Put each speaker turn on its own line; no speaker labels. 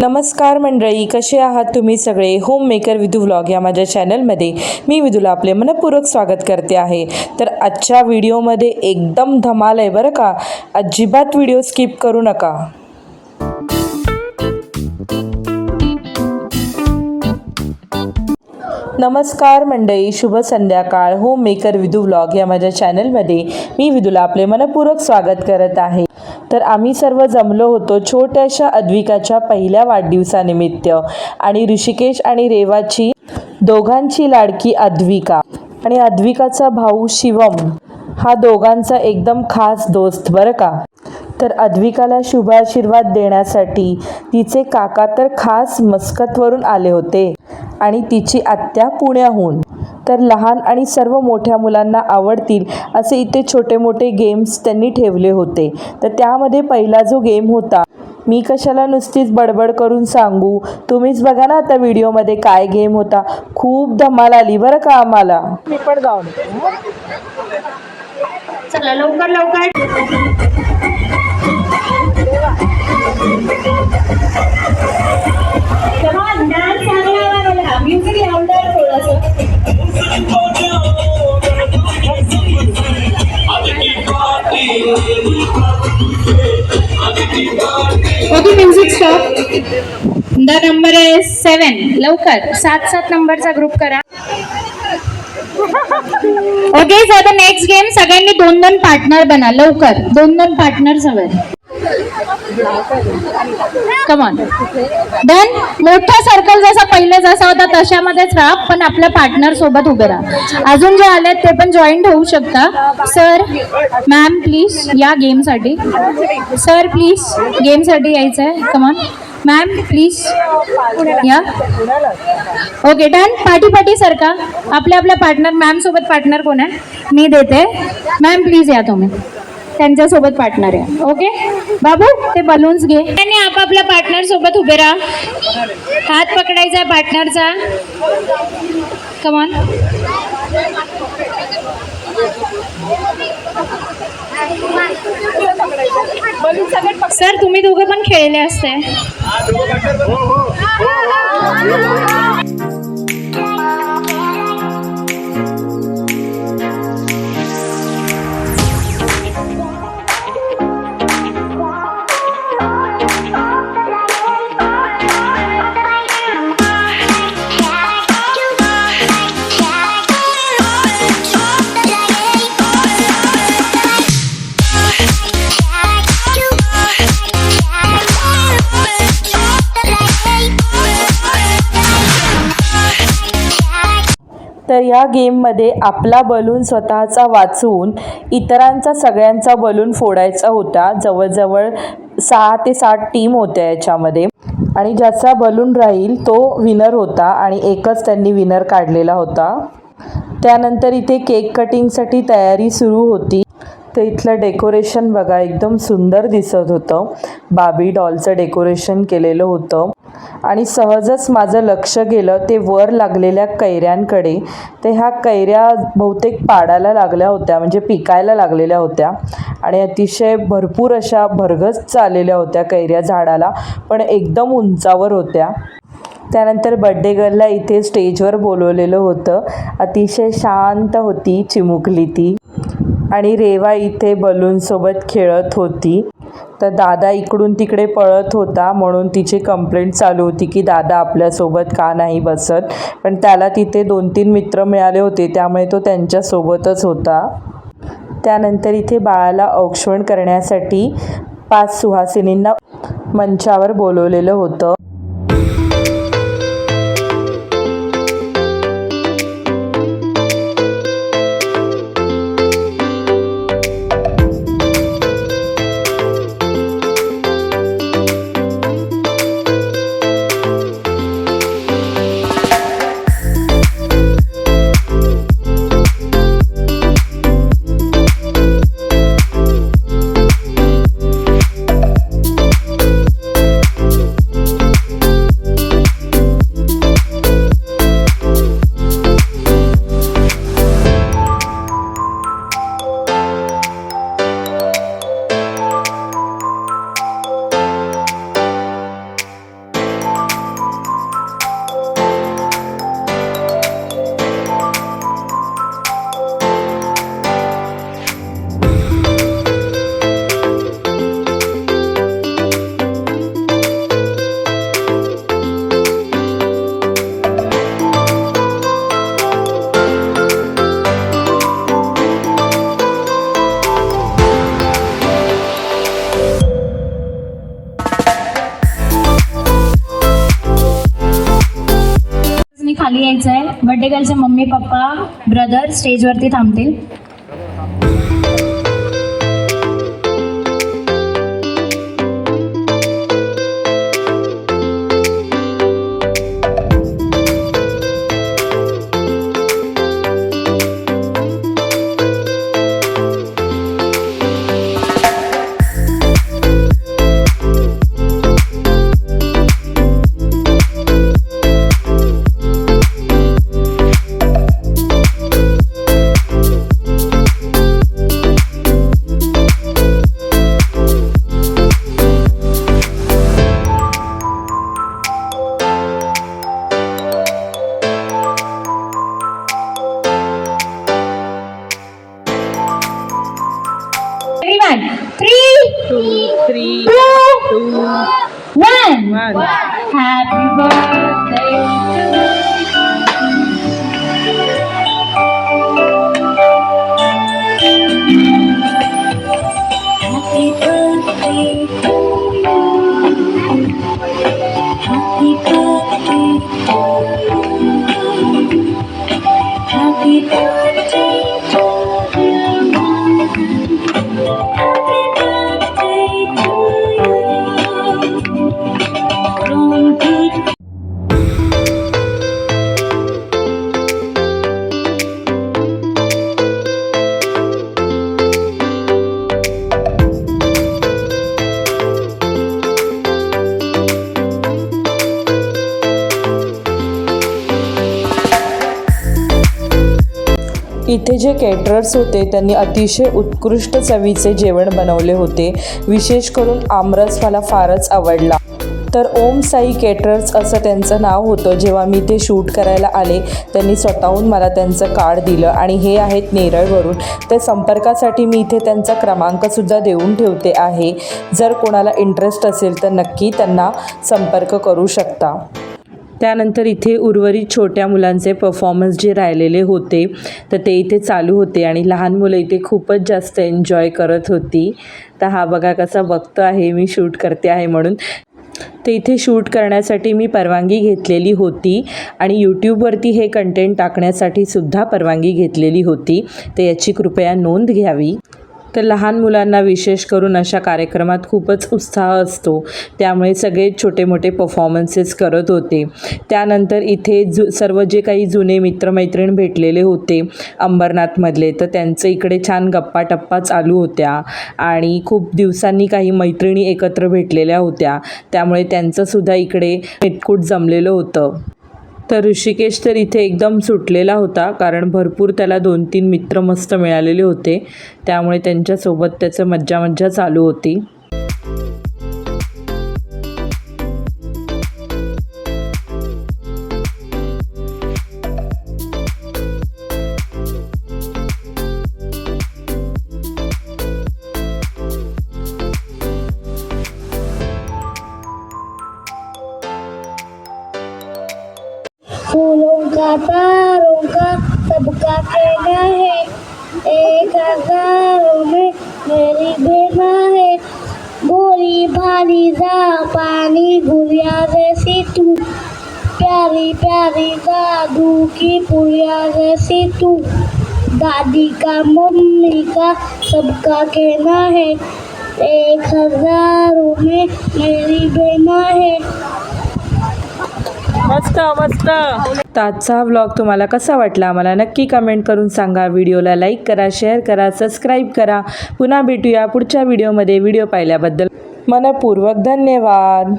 नमस्कार मंडळी कसे आहात तुम्ही सगळे? होम मेकर विधू व्लॉग या माझ्या चॅनलमध्ये मी विधूला आपले मनपूर्वक स्वागत करते आहे. तर आजच्या व्हिडिओमध्ये एकदम धमाल आहे बरं का? अजिबात व्हिडिओ स्किप करू नका. नमस्कार मंडळी शुभ संध्याकाळ. होम मेकर विधू व्लॉग या माझ्या चॅनलमध्ये मी विधूला आपले मनपूर्वक स्वागत करत आहे. तर आम्ही सर्व जमलो होतो छोट्याशा अद्विकाच्या पहिल्या वाढदिवसानिमित्त. आणि ऋषिकेश आणि रेवाची दोघांची लाडकी अद्विका. आणि अद्विकाचा भाऊ शिवम हा दोघांचा एकदम खास दोस्त बरं का? तर अद्विकाला शुभाशीर्वाद देण्यासाठी तिचे काका तर खास मस्कतवरून आले होते. आणि तिची आत्या पुण्याहून तर लहान आणि सर्व मोठ्या मुलांना आवडतील असे इथे छोटे मोठे गेम्स त्यांनी ठेवले होते. तर त्यामध्ये पहिला जो गेम होता मी कशाला नुसतीच बडबड करून सांगू? तुम्हीच बघा ना आता व्हिडिओमध्ये काय गेम होता. खूप धमाल आली बरं का आम्हाला? मी पण गाऊन
चला लवकर लवकर. Okay music stop the number आहे सेवन. लवकर सात सात नंबरचा ग्रुप करा. Okay sir the next game सगळ्यांनी दोन दोन पार्टनर बना. लवकर दोन दोन पार्टनर सगळे कमॉन डन मोठा सर्कल जसा पहिले जसा होता तशामध्येच राहा पण आपल्या पार्टनर सोबत उभे राहा. अजून जे आले ते पण जॉईन होऊ शकता. सर मॅम प्लीज या गेमसाठी सर प्लीज गेमसाठी यायचं आहे कमॉन मॅम प्लीज या. ओके डन पाठी पाठी सारखा आपल्या आपल्या पार्टनर मॅम सोबत पार्टनर कोण आहे? मी देते. मॅम प्लीज या तुम्ही. त्यांच्यासोबत पार्टनर आहे. ओके बाबू ते बलून्स घे. त्यांनी आपापल्या पार्टनर सोबत उभे राहा. हात पकडायचा पार्टनरचा कमॉन सर तुम्ही दोघं पण खेळले असते.
तर या गेममध्ये आपला बलून स्वतःचा वाचवून इतरांचा सगळ्यांचा बलून फोडायचा होता. जवळजवळ सहा ते सात टीम होत्या याच्यामध्ये. आणि ज्याचा बलून राहील तो विनर होता आणि एकच त्यांनी विनर काढलेला होता. त्यानंतर इथे केक कटिंगसाठी तयारी सुरू होती. तर इथलं डेकोरेशन बघा एकदम सुंदर दिसत होतं. बाबी डॉलचं डेकोरेशन केलेलं होतं. आणि सहजच माझं लक्ष गेलं ते वर लागलेल्या कैऱ्यांकडे. ते ह्या कैऱ्या बहुतेक पाडायला लागल्या होत्या म्हणजे पिकायला लागलेल्या होत्या. आणि अतिशय भरपूर अशा भरगच चाललेल्या होत्या कैऱ्या झाडाला पण एकदम उंचावर होत्या. त्यानंतर बड्डे गर्लला इथे स्टेजवर बोलवलेलं होतं. अतिशय शांत होती चिमुकली ती. आणि रेवा इथे बलूनसोबत खेळत होती. तर दादा इकडून तिकडे पळत होता म्हणून तिची कंप्लेंट चालू होती की दादा आपल्यासोबत का नाही बसत. पण त्याला तिथे दोन तीन मित्र मिळाले होते त्यामुळे तो त्यांच्यासोबतच होता. त्यानंतर इथे बाळाला औक्षवण करण्यासाठी पाच सुहासिनींना मंचावर बोलवलेलं होतं.
खाली यायचं आहे बड्डे गर्लचे मम्मी पप्पा ब्रदर स्टेजवरती थांबतील. Everyone, three,
three,
two,
two,
one.
one.
Happy birthday to you. Happy birthday
इथे जे केटरर्स होते त्यांनी अतिशय उत्कृष्ट चवीचे जेवण बनवले होते. विशेष करून आमरस मला फारच आवडला. तर ओम साई केटरर्स असं त्यांचं नाव होतं. जेव्हा मी ते शूट करायला आले त्यांनी स्वतःहून मला त्यांचं कार्ड दिलं आणि हे आहेत नेरळवरून. तर संपर्कासाठी मी इथे त्यांचा क्रमांकसुद्धा देऊन ठेवते आहे. जर कोणाला इंटरेस्ट असेल तर नक्की त्यांना संपर्क करू शकता. त्यानंतर इथे उर्वरित छोट्या मुलांचे परफॉर्मन्स जे राहिलेले होते तर ते इथे चालू होते आणि लहान मुलं इथे खूपच जास्त एन्जॉय करत होती. तर हा बघा कसा बघतो आहे मी शूट करते आहे म्हणून. ते इथे शूट करण्यासाठी मी परवानगी घेतलेली होती आणि यूट्यूबवरती हे कंटेंट टाकण्यासाठी सुद्धा परवानगी घेतलेली होती. तर याची कृपया नोंद घ्यावी. तर लहान मुलांना विशेष करून अशा कार्यक्रमात खूपच उत्साह असतो. त्यामुळे सगळे छोटे मोठे परफॉर्मन्सेस करत होते. त्यानंतर इथे जु सर्व जे काही जुने मित्रमैत्रीण भेटलेले होते अंबरनाथमधले तर त्यांचं इकडे छान गप्पा टप्पा चालू होत्या. आणि खूप दिवसांनी काही मैत्रिणी एकत्र भेटलेल्या होत्या. त्यामुळे त्यांचंसुद्धा इकडे मेटकूट जमलेलं होतं. तर ऋषिकेश तर इथे एकदम सुटलेला होता कारण भरपूर त्याला दोन तीन मित्र मस्त मिळालेले होते. त्यामुळे त्यांच्यासोबत त्याचं मज्जा मज्जा चालू होती.
गाँव में मेरी बेना है गोरी भारी जा पानी गुड़िया जैसी तू। प्यारी प्यारी दादू की पुड़िया जैसी तू। दादी का मम्मी का सबका कहना है एक हजारों में मेरी बेना है
मस्त मस्त. तर आजचा व्लॉग तुम्हाला कसा वाटला मला नक्की कमेंट करून सांगा. व्हिडिओला लाईक करा शेअर करा सबस्क्राईब करा. पुन्हा भेटूया पुढच्या व्हिडिओमध्ये व्हिडिओ पाहिल्याबद्दल मनपूर्वक धन्यवाद.